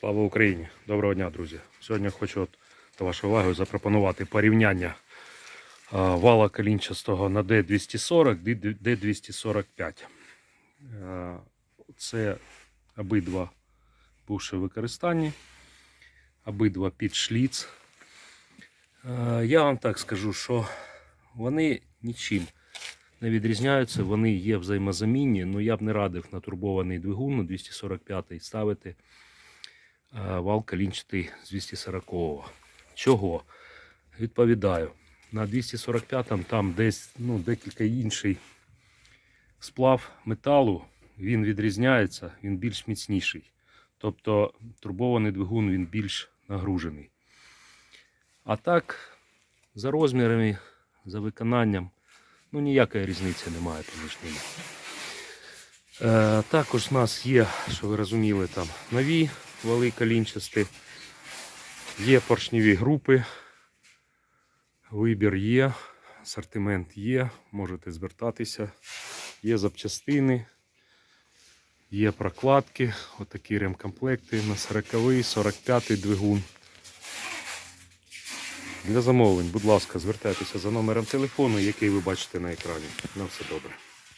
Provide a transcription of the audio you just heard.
Слава Україні! Доброго дня, друзі! Сьогодні хочу от, до вашої уваги запропонувати порівняння вала колінчастого на D240 D245. Е, Це обидва бувши в використанні, обидва під шліц. Я вам так скажу, що вони нічим не відрізняються, вони є взаємозамінні, але я б не радив на турбований двигун на 245 ставити вал калінчатий з 240-го. Чого? Відповідаю. На 245-му там десь ну, декілька інший сплав металу, він відрізняється, він більш міцніший. Тобто турбований двигун він більш нагружений. А так, за розмірами, за виконанням, ну ніякої різниці немає поміж ними. Е, також в нас є, що ви розуміли, там нові вали калінчасті, є поршневі групи, вибір є, асортимент є, можете звертатися, є запчастини, є прокладки, отакі ремкомплекти на 40-й, 45-й двигун. Для замовлень, будь ласка, звертайтеся за номером телефону, який ви бачите на екрані. На все добре.